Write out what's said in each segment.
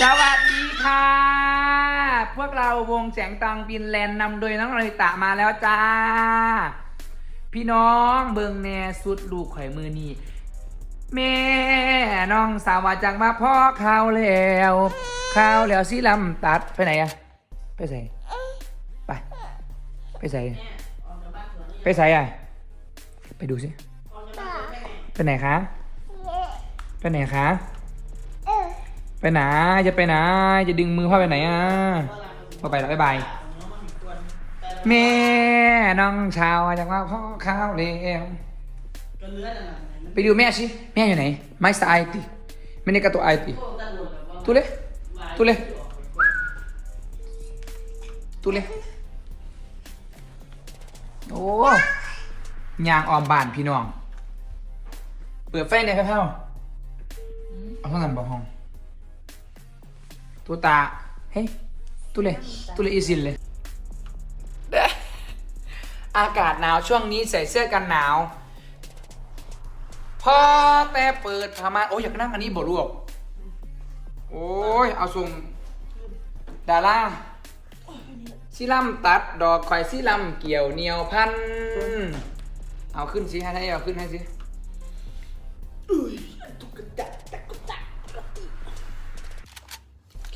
สวัสดีค่ะ พวกเราวงแสงตังฟินแลนด์นำโดยน้องนาริตะมาแล้วจ้า พี่น้องเบิงแน่สุดลูกข่อยมือนี่แม่น้องสาวว่าจังมาพ่อข้าวแล้วข้าวแล้วสิลำตัดไปไหนอะไปใส่ไป ไปใส่ไปใส่อะไปดูสิไปไหนคะ ไปไหนคะ ไปไหนจะไปไหนจะดึงมือพ่อไปไหนอะพ่อไปแล้วบ๊ายบายแม่น้องชาวจากว่าพ่อข้าวแล้วก็เลื้อไปดูแม่สิแม่อยู่ไหนไม่สไอติไม่ได้กระตัวไอติตุเล่ตุเล่ตุเล่โอ้ยางออมบานพี่น้อง เปิดไฟในอยครับเพ่าเอาห้องนั้นบอห้อง ตัวตาเฮ้ยตุเล่ตุเล่อีซินเลยอากาศหนาวช่วงนี้ใส่เสื้อกันหนาว พอแต่เปิดพม่านโอ้ยอยากนั่งอันนี้บ่ลวก โอ้ย เอาส่งดาราซิลัมตัดดอกข่อยซิลัมเกี่ยวเหนียวพัน เอาขึ้นสิให้ให้เอาขึ้นให้สิ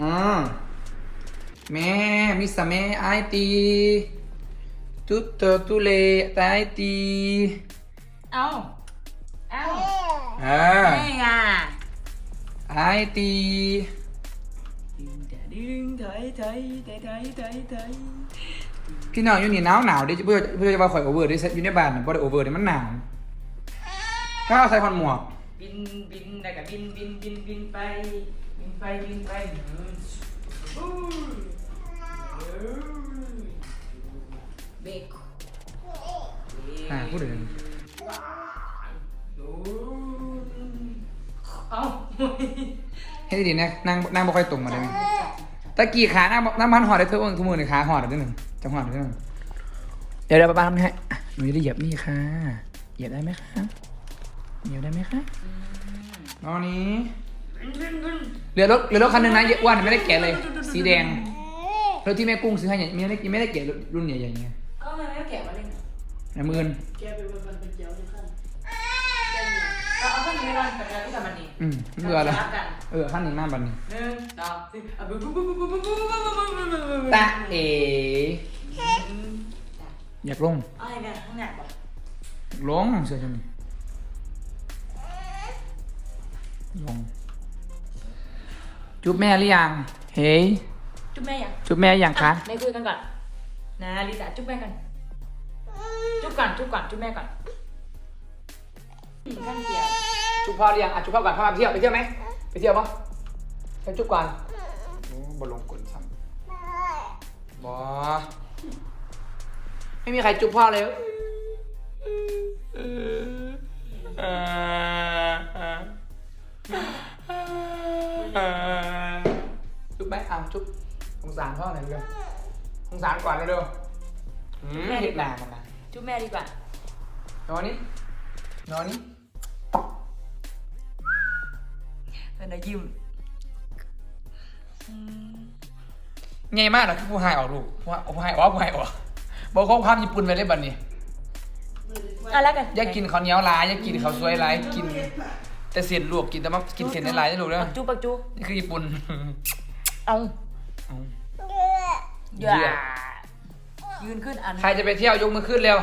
อืมแม่มิสแม่ไอายตีตุตโตตุเลตไอายตีเอาเอาอ่าไงอะไอายตีดึงแต่ดึงถอยถอยถอยถอยถอยถอยพี่น้องอยู่นี่หนาวหนาวดิเพื่อเพื่อจะมาข่อยโอเวอร์ดิอยู่ในบ้านน่ะบ่ได้โอเวอร์ดิมันหนาวถ้าเอาใส่คอนหมวก บินบินแล้วก็บินบินบินบินไป บินไปบินไปเบรกอ่าพูดถึงเอาให้ดีๆนะนั่งนั่งบ่ค่อยตรงมาได้ไหมตะกี้ขานั่งบ่นั่งมันหอดได้เท่าเอิ้งทุกมือนี่ขาหอดได้หนึ่งจังหอดได้หนึ่งเดี๋ยวเดี๋ยวป้าทำให้อะหนูจะได้เหยียบนี่ค่ะเหยียบได้ไหมคะเหยียบได้ไหมคะนอนนี้ เหลือรถเหลือรถคันหนึ่งนะเยอะอ้วนไม่ได้แกะเลย สีแดงรถที่แม่กุ้งซื้อให้เนี่ยไม่ได้ไม่ได้แกะรุ่นใหญ่ๆอย่างเงี้ยก็มันไม่แกะมาเลยในมือนแกะไปมันเป็นเจียวทุกขั้นเอาเอาขั้นนี้ก่อนกับการที่ทำมันดีอืมเบื่อแล้วรับกันเออขั้นหนึ่งมากบันนี้หนึ่งสองสี่อะปุ๊บปุ๊บปุ๊บปุ๊บปุ๊บปุ๊บปุ๊บปุ๊บปุ๊บปุ๊บตาเอ๋อยากลงอะไรเนี่ยข้างหน้าก่อนลงเสื้อฉันนี่ลง จุ๊บแม่หรือยัง เฮ้ย จุ๊บแม่ยังจุ๊บแม่ยังคะไม่คุยกันก่อน นะลิซ่าจุ๊บแม่กัน จุ๊บก่อน จุ๊บก่อน จุ๊บแม่ก่อนกันเดียวจุ๊บพ่อหรือยังอะจุ๊บพ่อก่อนพ่อมาเที่ยวไปเที่ยวไหมไปเที่ยวปะไปจุ๊บก่อนโอ้บอลงกลซ้ำบอไม่มีใครจุ๊บพ่อเลย งสารพ่อหน่อยเร็วสงสารก่อนเร็วๆอืมเห็ดหนามันนะจุ๊บแม่ดีกว่า นอนนี่นอนนี่เป็นอะไรยิ้มใหญ่มากนะคือผู้ให้ออกลูกผู้ให้ผู้ให้ออกผู้ให้ออกบอกข้อความญี่ปุ่นไปเลยบัดนี้ อะแล้วกันอยากกินข้าวเหนียวหลายอยากกินข้าวสวยหลายกิน แต่เสียนลวกกินแต่มากินเสียนในหลายได้ลูกเด้อปักจูปักจูนี่คือญี่ปุ่น เอาเอา อย่ายืนขึ้นอันใครจะไปเที่ยวยกมือขึ้นเร็ว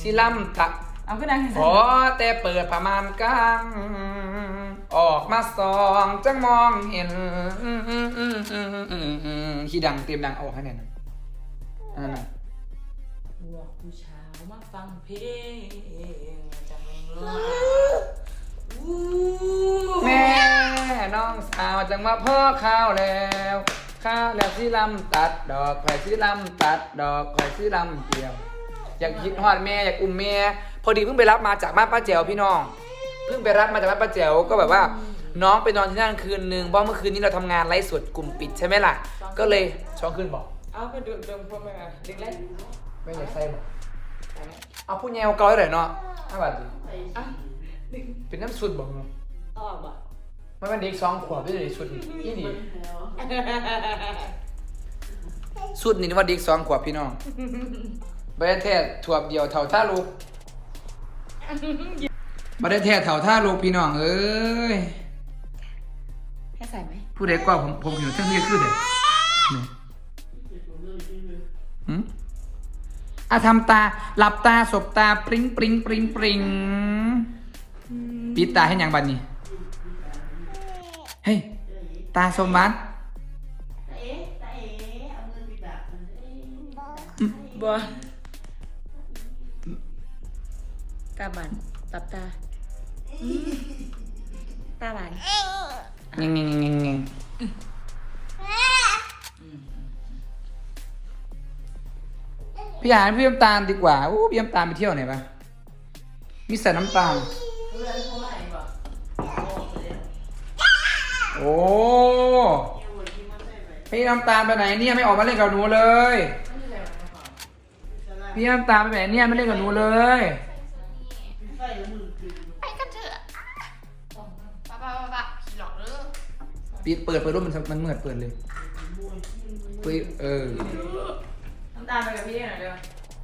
ซิลัมตะเอาขึ้นนั่งขอแต่เปิดประมาณกลางออกมาสองจังมองเห็นขี้ดังเตรียมดังเอาออกให้แน่นอนอันนั้นน่ะหัวผู้ชาวมาฟังเพลงจังเลยอู้องสาวจังมาพ่อข้าวแล้ว ข้าวแล้วสิลำตัดดอกไผ่สิลำตัดดอกไผ่สิลำเกี่ยว อยากคิดฮอดแม่อยากอุ้มแม่พอดีเพิ่งไปรับมาจากบ้านป้าแจ๋วพี่น้อง เพิ่งไปรับมาจากบ้านป้าแจ๋วก็แบบว่า น้องไปนอนที่นั่นคืนนึงเพราะเมื่อคืนนี้เราทำงานไลฟ์สดกลุ่มปิดใช่ไหมล่ะ ก็เลยช่องคืนบอกเอาไปดูดมพวกแม่เด็กเล็กไม่อยากใส่บอกเอาพูดแนวเกาหน่อยเนาะห้าบาทดิอะเป็นน้ำสุดบอกเนาะออกบ่ มันเป็นเด็กสองขวบด้วยเด็กสุดนี่ดีสุดนี่ว่าเด็กสองขวบพี่น้องบได้แท้ถวบเดียวเท่าท่าลูกบได้แท้เท่าท่าลูกพี่น้องเอ้ยให้ใส่ไหมผู้ใดกว่าผมผมเห็นเส้นที่คือเด็กหืมอะทำตาหลับตาสบตา ปริ้งปริ้งปริ้งปริ้งปิดตาให้ยังบันนี้ เฮ้ย ตาสมบัติบัวตาบานตับตา ตาบานเงี้ยเงี้ยเงี้ยเงี้ยพี่หานพี่น้ำตาลดีกว่าอู้พี่น้ำตาลไปเที่ยวไหนปะมีใส่น้ำตาล โอ้พี่น้ำตาลไปไหนเนี่ยไม่ออกมาเล่นกับหนูเลยพี่น้ำตาลไปไหนเนี่ยไม่เล่นกับหนูเลย ไปกันเถอะป้าป้าป้าป้าผีหลอกเด้อปิดเปิดเปิดรูปมันมันเหมือนเปิดเลยเปิดเออน้ำตาลไปกับพี่หน่อยเร็ว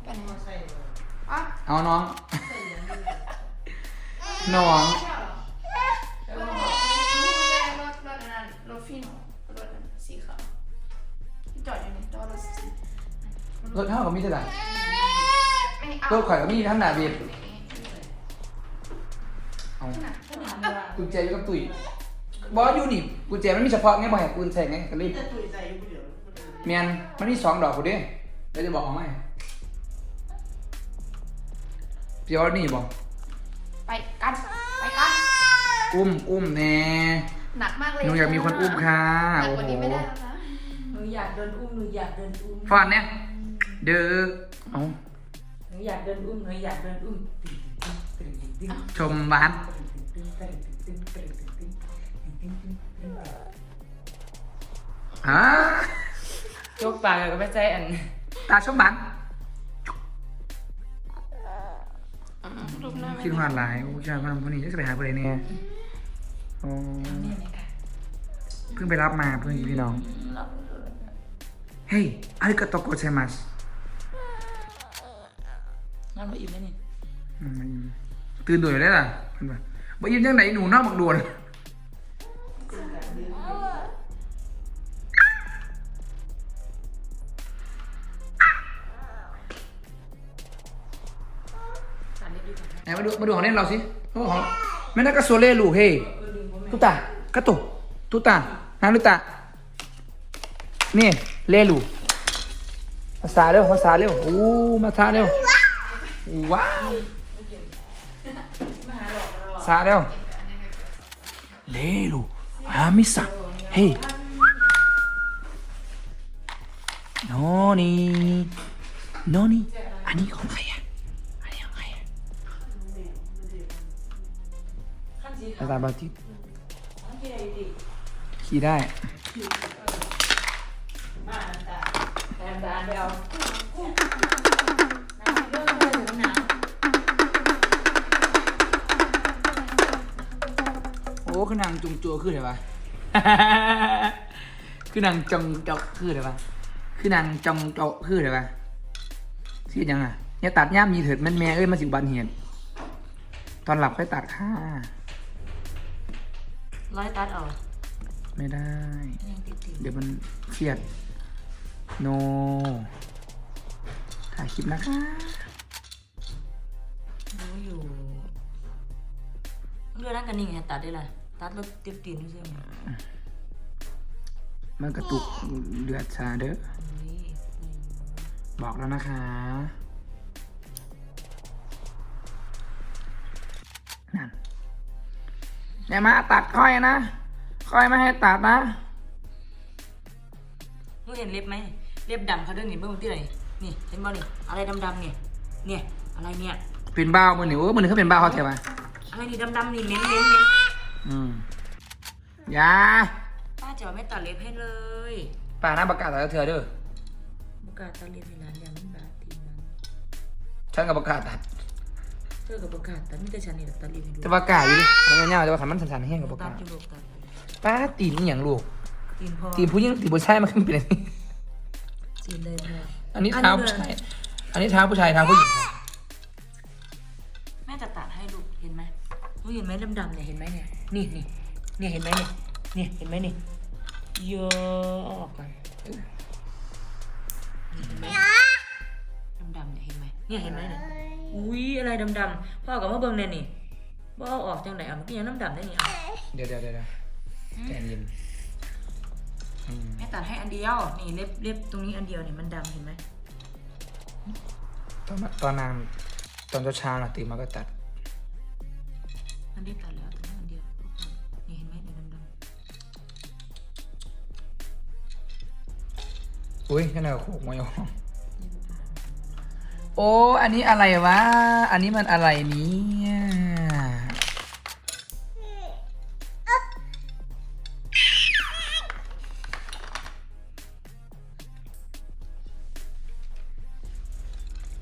เป็นมอไซค์อะเอาน้อง น้อง รถเท่ากับมีเท่าไหร่ไม่เอารถข่อยก็มีทั้งหนาเบียดเอาน่ะกุญแจอยู่กับตุ๋ยบอสอยู่นี่กุญแจมันมีเฉพาะไงบอกให้กุญแจไงก็รีบเมียนมันมีสองดอกกูดิแล้วจะบอกเอาไหมพี่ออสนี่บอกไปกัน ไปกัน อุ้มอุ้มแน่หนักมากเลยหนูอยากมีคนอุ้มค่ะหนักโอ้กว่าโหนี้ไม่ได้แล้วนะหนูอยากเดินอุ้มหนูอยากเดินอุ้มฟอนเนี่ย เด้อเอาหนูอยากเดินอุ้มหนูอยากเดินอุ้มชมบ้านฮะยกปากก็ไม่ใจอัน ตาชมบ้านอืมรูปหน้าไม่คิดว่าหลายโอ้ยว่าพวกนี้จะไปหาผู้ใดเนี่ยโอ้นี่ไหมคะเพิ่งไปรับมาเพิ่งพี่น้อง เฮ้ยอาริกาโตโกเซมัส งั้นมาอิ่มไหมนี่อืมตื่นด่วนอยู่ได้ล่ะเพิ่นว่าบ่ยิ้มจังไหนหนูนอกบักด่วนสามนิดดีกว่าไหนมาดูมาดูของเล่นเราสิโอ้ของแม่นักกระโซเล่ลูกเฮ้ตุตากระตุตุตานาลุตานี่เล่ลูภาษาเร็วภาษาเร็วโอ้มาทาเร็ว ว้าวภาเร็วเลลูฮามิสะเฮ้โนนี่โนนี่อันนี้ของใครอะอันนี้ของใครอะขั้นสีภาบาติขั้นสีอะไรดีขี่ได้แทนตาไปเอา โอ้คือนางจุงจัวคืออะไรวะ คือนางจงเจาะคืออะไรวะ คือนางจงเจาะคืออะไรวะชื่อยังอะอย่าตัดย่ามมีเถิดแมันแม่เอ้ยมาสิอุบันเหตุตอนหลับค่อยตัดค่ะ ร้อยตัดเอาไม่ได้ ยังติดติดเดี๋ยวมันเครียด โน ถ่ายคลิปนะคะรู้อยู่เรื่องนั้นกันนี่ไงตัดได้เลยตัดรถติดตีนนี่ใช่ไหมมันกระตุกเดือดชาเด้อนี่บอกแล้วนะคะ นั่นอย่ามาตัดค่อยนะคอยไม่ให้ตัดนะมึงเห็นเล็บไหม เล็บดำเขาเดินนี่เบิ่งที่ไหน นี่เห็นบ่นี่อะไรดำๆเนี่ยเนี่ยอะไรเนี่ยเป็นบ้าวมือหนิวมือหนึ่งเขาเป็นบ้าวเขาเทมาอะไรนี่ดำๆนี่เม้นเม้นเม้นอืมอยาป้าจะไม่ตัดเล็บให้เลยป่าหน้าประกาศตัดเธอเด้อบุกล้าตัดเล็บให้ร้านยามันบาดทีนั้นฉันกับประกาศตัดเธอกับบุกล้าตัดไม่แต่ฉันนี่แหละตัดเล็บให้ดูจะประกาศอยู่ดิมันเงี้ยๆจะว่าขันมันสันๆแห้งกับประตักาดศอยู่ลูกตัดป้าตีนอหย่างลูกตีนพอตีนผู้หญิงตีนผู้ชายมันขึ้นเป็นอะไรจีนเลยพ ออันนี้เท้าผู้ชายอันนี้เท้าผู้ชายเท้าผู้หญิงแม่จะตัดให้ลูกเห็นไหมลูกเห็นไหมดำๆเนี่ยเห็นไหมเนี่ยนี่นี่เนี่ยเห็นไหมเนี่ยเนี่ยเห็นไหมเนี่ยเยอะออกกันนี่เห็นไหมดำๆเนี่ยเห็นไหมเนี่ยเห็นไหมเนี่ยอุ้ยอะไรดำๆพ่อกับมาเบิ่งเนี่ยนี่บ่เอาออกจังไหนอะมันก็ยังน้ำดำได้นี่อะเดี๋ยวเดี๋ยวเดี๋ยวเดี๋ยวใจเย็น อืมแม่ตัดให้อันเดียว นี่เล็บเล็บตรงนี้อันเดียวเนี่ยมันดำเห็นไหมตอนมาตอนนางตอนเช้าๆนะตื่นมาก็ตัด มันได้ตัดแล้วตรงนี้อันเดียวนี่เห็นไหมเนี่ยดำอุ้ยแค่ไหนก็โขกมาอยู่โอ้ อันนี้อะไรวะ อันนี้มันอะไรเนี่ย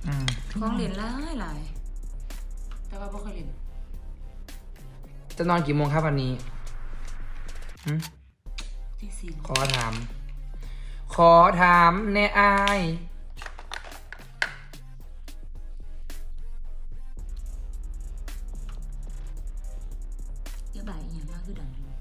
อืมๆของเหรียญหลายหลายแต่ว่าบ่เคยเล่นจะนอนกี่โมงครับวันนี้หึที่สี่ขอถาม ขอถามแน่อายเยอะบ่ายอหย่างมากคือดังเลย